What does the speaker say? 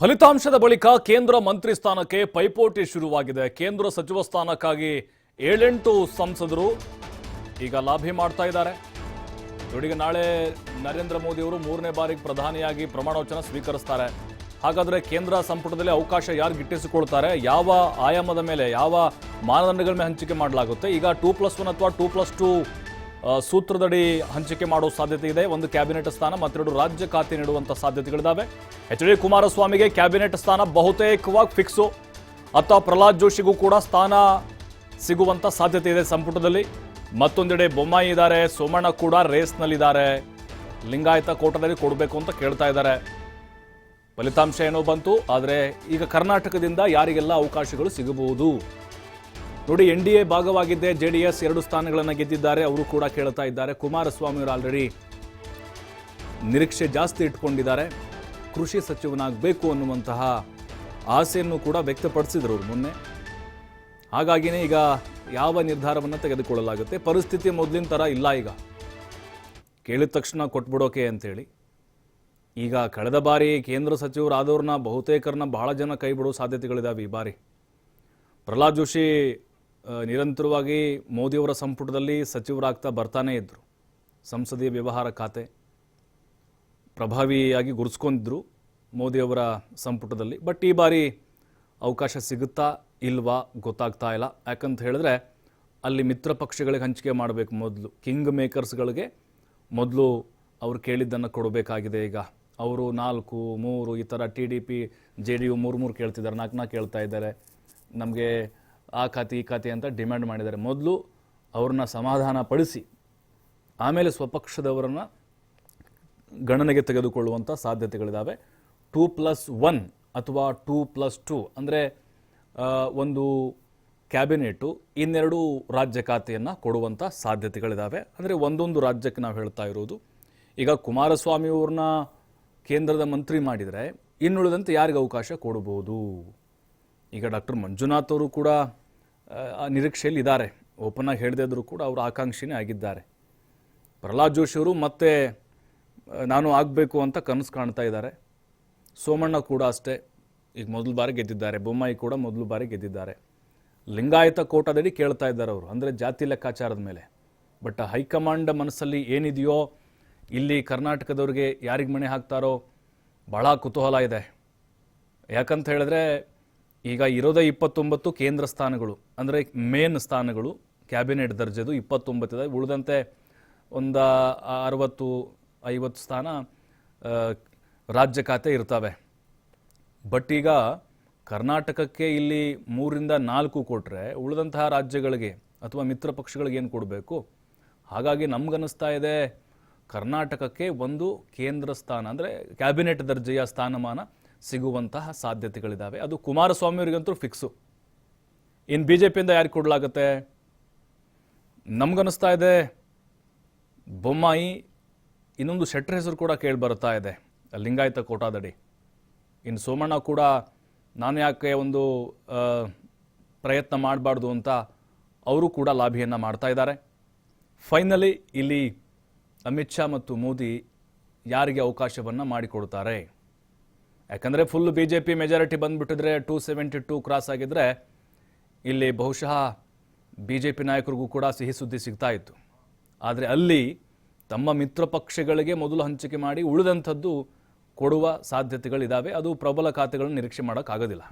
ಫಲಿತಾಂಶದ ಬಳಿಕ ಕೇಂದ್ರ ಮಂತ್ರಿ ಸ್ಥಾನಕ್ಕೆ ಪೈಪೋಟಿ ಶುರುವಾಗಿದೆ. ಕೇಂದ್ರ ಸಚಿವ ಸ್ಥಾನಕ್ಕಾಗಿ ಏಳೆಂಟು ಸಂಸದರು ಈಗ ಲಾಭಿ ಮಾಡ್ತಾ ಇದ್ದಾರೆ. ಜೊತೆಗೆ ನಾಳೆ ನರೇಂದ್ರ ಮೋದಿ ಅವರು ಮೂರನೇ ಬಾರಿಗೆ ಪ್ರಧಾನಿಯಾಗಿ ಪ್ರಮಾಣ ವಚನ ಸ್ವೀಕರಿಸ್ತಾರೆ. ಹಾಗಾದರೆ ಕೇಂದ್ರ ಸಂಪುಟದಲ್ಲಿ ಅವಕಾಶ ಯಾರು ಗಿಟ್ಟಿಸಿಕೊಳ್ತಾರೆ? ಯಾವ ಆಯಾಮದ ಮೇಲೆ, ಯಾವ ಮಾನದಂಡಗಳ ಮೇಲೆ ಹಂಚಿಕೆ ಮಾಡಲಾಗುತ್ತೆ? ಈಗ ಟೂ ಪ್ಲಸ್ ಒನ್ ಅಥವಾ ಟೂ ಪ್ಲಸ್ ಟೂ ಸೂತ್ರದಡಿ ಹಂಚಿಕೆ ಮಾಡೋ ಸಾಧ್ಯತೆ ಇದೆ. ಒಂದು ಕ್ಯಾಬಿನೆಟ್ ಸ್ಥಾನ, ಮತ್ತೆರಡು ರಾಜ್ಯ ಖಾತೆ ನೀಡುವಂಥ ಸಾಧ್ಯತೆಗಳಿದ್ದಾವೆ ಎಚ್ ಡಿ ಕುಮಾರಸ್ವಾಮಿಗೆ ಕ್ಯಾಬಿನೆಟ್ ಸ್ಥಾನ ಬಹುತೇಕವಾಗಿ ಫಿಕ್ಸು ಅತ್ತ ಪ್ರಹ್ಲಾದ್ ಜೋಶಿಗೂ ಕೂಡ ಸ್ಥಾನ ಸಿಗುವಂತ ಸಾಧ್ಯತೆ ಇದೆ ಸಂಪುಟದಲ್ಲಿ. ಮತ್ತೊಂದೆಡೆ ಬೊಮ್ಮಾಯಿ ಇದ್ದಾರೆ, ಸೋಮಣ್ಣ ಕೂಡ ರೇಸ್ನಲ್ಲಿದ್ದಾರೆ. ಲಿಂಗಾಯತ ಕೋಟದಲ್ಲಿ ಕೊಡಬೇಕು ಅಂತ ಕೇಳ್ತಾ ಇದ್ದಾರೆ. ಫಲಿತಾಂಶ ಏನೋ ಬಂತು, ಆದರೆ ಈಗ ಕರ್ನಾಟಕದಿಂದ ಯಾರಿಗೆಲ್ಲ ಅವಕಾಶಗಳು ಸಿಗಬಹುದು? ನೋಡಿ ಎನ್ ಡಿ ಎ ಭಾಗವಾಗಿದ್ದೆ ಜೆ ಡಿ ಎಸ್ ಎರಡು ಸ್ಥಾನಗಳನ್ನು ಗೆದ್ದಿದ್ದಾರೆ. ಅವರು ಕೂಡ ಕೇಳ್ತಾ ಇದ್ದಾರೆ. ಕುಮಾರಸ್ವಾಮಿ ಅವರು ಆಲ್ರೆಡಿ ನಿರೀಕ್ಷೆ ಜಾಸ್ತಿ ಇಟ್ಕೊಂಡಿದ್ದಾರೆ. ಕೃಷಿ ಸಚಿವನಾಗಬೇಕು ಅನ್ನುವಂತಹ ಆಸೆಯನ್ನು ಕೂಡ ವ್ಯಕ್ತಪಡಿಸಿದರು ಅವರು ಮೊನ್ನೆ. ಹಾಗಾಗಿನೇ ಈಗ ಯಾವ ನಿರ್ಧಾರವನ್ನು ತೆಗೆದುಕೊಳ್ಳಲಾಗುತ್ತೆ? ಪರಿಸ್ಥಿತಿ ಮೊದಲಿನ ಥರ ಇಲ್ಲ ಈಗ. ಕೇಳಿದ ತಕ್ಷಣ ಕೊಟ್ಬಿಡೋಕೆ ಅಂತೇಳಿ. ಈಗ ಕಳೆದ ಬಾರಿ ಕೇಂದ್ರ ಸಚಿವರಾದವ್ರನ್ನ ಬಹುತೇಕರನ್ನ ಬಹಳ ಜನ ಕೈ ಬಿಡೋ ಸಾಧ್ಯತೆಗಳಿದ್ದಾವೆ ಈ ಬಾರಿ. ಪ್ರಹ್ಲಾದ್ ಜೋಶಿ ನಿರಂತರವಾಗಿ ಮೋದಿಯವರ ಸಂಪುಟದಲ್ಲಿ ಸಚಿವರಾಗ್ತಾ ಬರ್ತಾನೇ ಇದ್ದರು ಸಂಸದೀಯ ವ್ಯವಹಾರ ಖಾತೆ ಪ್ರಭಾವಿಯಾಗಿ ಗುರುಸ್ಕೊಂಡಿದ್ರು ಮೋದಿಯವರ ಸಂಪುಟದಲ್ಲಿ. ಬಟ್ ಈ ಬಾರಿ ಅವಕಾಶ ಸಿಗುತ್ತಾ ಇಲ್ವಾ ಗೊತ್ತಾಗ್ತಾ ಇಲ್ಲ. ಯಾಕಂತ ಹೇಳಿದ್ರೆ ಅಲ್ಲಿ ಮಿತ್ರ ಪಕ್ಷಗಳಿಗೆ ಹಂಚಿಕೆ ಮಾಡಬೇಕು ಮೊದಲು. ಕಿಂಗ್ ಮೇಕರ್ಸ್ಗಳಿಗೆ ಮೊದಲು ಅವರು ಕೇಳಿದ್ದನ್ನು ಕೊಡಬೇಕಾಗಿದೆ ಈಗ. ಅವರು ನಾಲ್ಕು, ಮೂರು ಈ ಥರ T D P, J D U ಮೂರು ಮೂರು ಕೇಳ್ತಿದ್ದಾರೆ. ನಾಲ್ಕು ನಾಲ್ಕು ಕೇಳ್ತಾ ಇದ್ದಾರೆ. ನಮಗೆ ಆ ಖಾತೆ, ಈ ಖಾತೆ ಅಂತ ಡಿಮ್ಯಾಂಡ್ ಮಾಡಿದ್ದಾರೆ. ಮೊದಲು ಅವ್ರನ್ನ ಸಮಾಧಾನ ಪಡಿಸಿ, ಆಮೇಲೆ ಸ್ವಪಕ್ಷದವರನ್ನು ಗಣನೆಗೆ ತೆಗೆದುಕೊಳ್ಳುವಂಥ ಸಾಧ್ಯತೆಗಳಿದ್ದಾವೆ ಟೂ ಪ್ಲಸ್ ಒನ್ ಅಥವಾ ಟೂ ಪ್ಲಸ್ ಟೂ ಅಂದರೆ ಒಂದು ಕ್ಯಾಬಿನೆಟು ಇನ್ನೆರಡು ರಾಜ್ಯ ಖಾತೆಯನ್ನು ಕೊಡುವಂಥ ಸಾಧ್ಯತೆಗಳಿದ್ದಾವೆ ಅಂದರೆ ಒಂದೊಂದು ರಾಜ್ಯಕ್ಕೆ ನಾವು ಹೇಳ್ತಾ ಇರೋದು. ಈಗ ಕುಮಾರಸ್ವಾಮಿ ಅವ್ರನ್ನ ಕೇಂದ್ರದ ಮಂತ್ರಿ ಮಾಡಿದರೆ ಇನ್ನುಳಿದಂತೆ ಯಾರಿಗೆ ಅವಕಾಶ ಕೊಡಬಹುದು? ಈಗ ಡಾಕ್ಟರ್ ಮಂಜುನಾಥ್ ಅವರು ಕೂಡ ನಿರೀಕ್ಷೆಯಲ್ಲಿ ಇದ್ದಾರೆ ಓಪನ್ ಆಗಿ ಹೇಳದೇ ಇದ್ರೂ ಕೂಡ ಅವರು ಆಕಾಂಕ್ಷಿನೇ ಆಗಿದ್ದಾರೆ. ಪ್ರಹ್ಲಾದ್ ಜೋಶಿ ಅವರು ಮತ್ತೆ ನಾನು ಆಗಬೇಕು ಅಂತ ಕನಸು ಕಾಣ್ತಾ ಇದ್ದಾರೆ. ಸೋಮಣ್ಣ ಕೂಡ ಅಷ್ಟೇ, ಈಗ ಮೊದಲು ಬಾರಿ ಗೆದ್ದಿದ್ದಾರೆ. ಬೊಮ್ಮಾಯಿ ಕೂಡ ಮೊದಲು ಬಾರಿ ಗೆದ್ದಿದ್ದಾರೆ. ಲಿಂಗಾಯತ ಕೋಟಾದಡಿ ಕೇಳ್ತಾ ಇದ್ದಾರೆ ಅವರು, ಅಂದರೆ ಜಾತಿ ಲೆಕ್ಕಾಚಾರದ ಮೇಲೆ. ಬಟ್ ಹೈಕಮಾಂಡ್ ಮನಸ್ಸಲ್ಲಿ ಏನಿದೆಯೋ, ಇಲ್ಲಿ ಕರ್ನಾಟಕದವ್ರಿಗೆ ಯಾರಿಗೆ ಮಣೆ ಹಾಕ್ತಾರೋ ಭಾಳ ಕುತೂಹಲ ಇದೆ. ಯಾಕಂತ ಹೇಳಿದ್ರೆ ಈಗ ಇರೋದೇ ಇಪ್ಪತ್ತೊಂಬತ್ತು ಕೇಂದ್ರ ಸ್ಥಾನಗಳು, ಅಂದರೆ ಮೇನ್ ಸ್ಥಾನಗಳು, ಕ್ಯಾಬಿನೆಟ್ ದರ್ಜೆದು ಇಪ್ಪತ್ತೊಂಬತ್ತಿದೆ ಉಳಿದಂತೆ ಒಂದು ಅರವತ್ತು, ಐವತ್ತು ಸ್ಥಾನ ರಾಜ್ಯ ಖಾತೆ ಇರ್ತವೆ. ಬಟ್ ಈಗ ಕರ್ನಾಟಕಕ್ಕೆ ಇಲ್ಲಿ ಮೂರಿಂದ ನಾಲ್ಕು ಕೊಟ್ಟರೆ ಉಳಿದಂತಹ ರಾಜ್ಯಗಳಿಗೆ ಅಥವಾ ಮಿತ್ರ ಪಕ್ಷಗಳಿಗೆ ಏನು ಕೊಡಬೇಕು? ಹಾಗಾಗಿ ನಮಗನ್ನಿಸ್ತಾ ಇದೆ ಕರ್ನಾಟಕಕ್ಕೆ ಒಂದು ಕೇಂದ್ರ ಸ್ಥಾನ, ಅಂದರೆ ಕ್ಯಾಬಿನೆಟ್ ದರ್ಜೆಯ ಸ್ಥಾನಮಾನ ಸಿಗುವಂತಹ ಸಾಧ್ಯತೆಗಳಿದ್ದಾವೆ ಅದು ಕುಮಾರಸ್ವಾಮಿ ಅವರಿಗಂತೂ ಫಿಕ್ಸು ಇನ್ನು ಬಿ ಜೆ ಪಿಯಿಂದ ಯಾರಿಗೆ ಕೊಡಲಾಗತ್ತೆ? ನಮಗನ್ನಿಸ್ತಾ ಇದೆ. ಬೊಮ್ಮಾಯಿ ಇನ್ನೊಂದು ಶೆಟ್ರ್ ಹೆಸರು ಕೂಡ ಕೇಳಿ ಬರ್ತಾ ಇದೆ. ಲಿಂಗಾಯತ ಕೋಟಾದಡಿ. ಇನ್ನು ಸೋಮಣ್ಣ ಕೂಡ ನಾನು ಯಾಕೆ ಒಂದು ಪ್ರಯತ್ನ ಮಾಡಬಾರ್ದು ಅಂತ ಅವರು ಕೂಡ ಲಾಭಿಯನ್ನು ಮಾಡ್ತಾ ಇದ್ದಾರೆ. ಫೈನಲಿ ಇಲ್ಲಿ ಅಮಿತ್ ಶಾ ಮತ್ತು ಮೋದಿ ಯಾರಿಗೆ ಅವಕಾಶವನ್ನು ಮಾಡಿಕೊಡ್ತಾರೆ? ಯಾಕಂದರೆ full B J P majority ಬಂದುಬಿಟ್ಟಿದ್ರೆ two seventy two cross ಆಗಿದ್ರೆ ಇಲ್ಲಿ ಬಹುಶಃ ಬಿ ಜೆ ಪಿ ನಾಯಕರಿಗೂ ಕೂಡ ಸಿಹಿ ಸುದ್ದಿ ಸಿಗ್ತಾ ಇತ್ತು. ಆದರೆ ಅಲ್ಲಿ ತಮ್ಮ ಮಿತ್ರ ಪಕ್ಷಗಳಿಗೆ ಮೊದಲು ಹಂಚಿಕೆ ಮಾಡಿ ಉಳಿದಂಥದ್ದು ಕೊಡುವ ಸಾಧ್ಯತೆಗಳಿದ್ದಾವೆ ಅದು ಪ್ರಬಲ ಖಾತೆಗಳನ್ನು ನಿರೀಕ್ಷೆ ಮಾಡೋಕ್ಕಾಗೋದಿಲ್ಲ.